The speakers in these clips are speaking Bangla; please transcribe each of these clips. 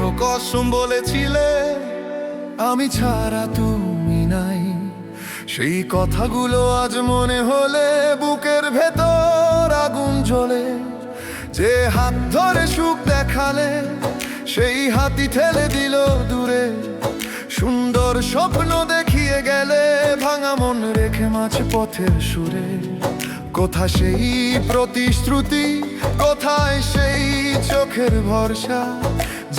আশ্রম বলেছিলে, আমি ছাড়া তুমি নাই। সেই কথাগুলো আজ মনে হলে বুকের ভেতর আগুন জ্বলে। যে হাত ধরে সুখ দেখালে, সেই হাতি ঠেলে দিল দূরে। সুন্দর স্বপ্ন দেখিয়ে গেলে, ভাঙা মন রেখে মাছ পথের সুরে। কোথা সেই প্রতিশ্রুতি, কোথায় সেই চোখের ভরসা?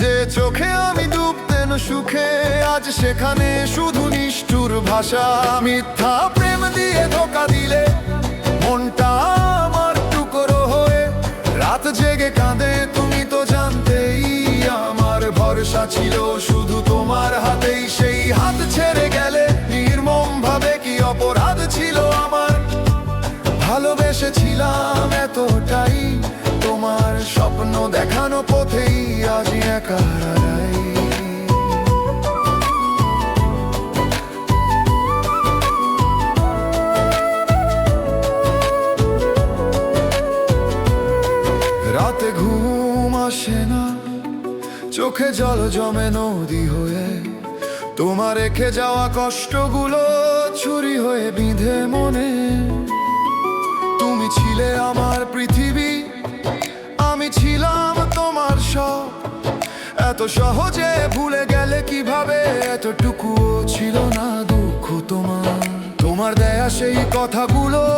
যে চোখে আমি ডুবতেন সুখে, আজ সেখানে শুধু নিষ্ঠুর ভাষা। মিথ্যা প্রেম দিয়ে ধোকা দিলে, মনটা আমার টুকরো হয়ে। রাত জেগে কাঁদে, তুমি তো জানতেই আমার ভরসা ছিল। শুধু তোমার হাতেই সেই হাত ছেড়ে গেলে নির্মম ভাবে কি অপরাধ ছিল আমার? ভালোবেসেছিলাম এতটাই। রাতে ঘুম আসে না, চোখে জল জমে নদী হয়ে। তোমার রেখে যাওয়া কষ্টগুলো ছুরি হয়ে বিঁধে মনে। তুমি ছিলে আমার পৃথিবী এত সহজে ভুলে গেলে কীভাবে? এতটুকুও ছিল না দুঃখ তোমার। তোমার দেয়া সেই কথাগুলো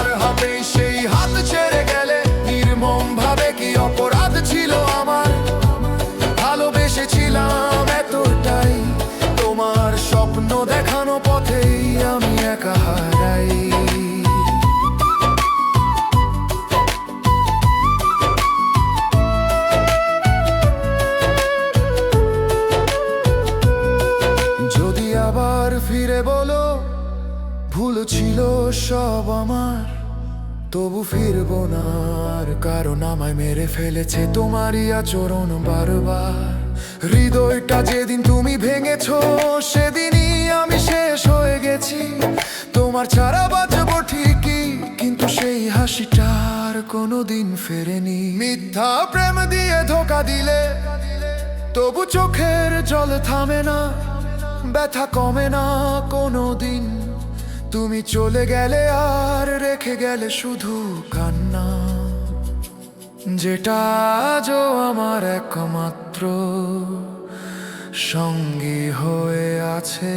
তোমার হাতে সেই হাত ছেড়ে গেলে নির্মম ভাবে কি অপরাধ ছিল আমার? ভালোবেসেছিলাম এতটাই, তোমার স্বপ্ন দেখানো পথেই আমি একা হারাই। যদি আবার ফিরে বলো ভুল ছিল সব আমার। তবু ফিরবো না কারণ আমায় মেরে ফেলেছে তোমারই আচরণ বারবার। হৃদয়টা যেদিন তুমি ভেঙেছ, সেদিনই আমি শেষ হয়ে গেছি। তোমার ছাড়া বাঁচবো ঠিকই, কিন্তু সেই হাসিটার কোনোদিন ফেরেনি। মিথ্যা প্রেম দিয়ে ধোকা দিলে, তবু চোখের জল থামে না, ব্যথা কমে না কোনো দিন তুমি চলে গেলে আর রেখে গেলে শুধু কান্না, যেটা আজও আমার একমাত্র সঙ্গী হয়ে আছে।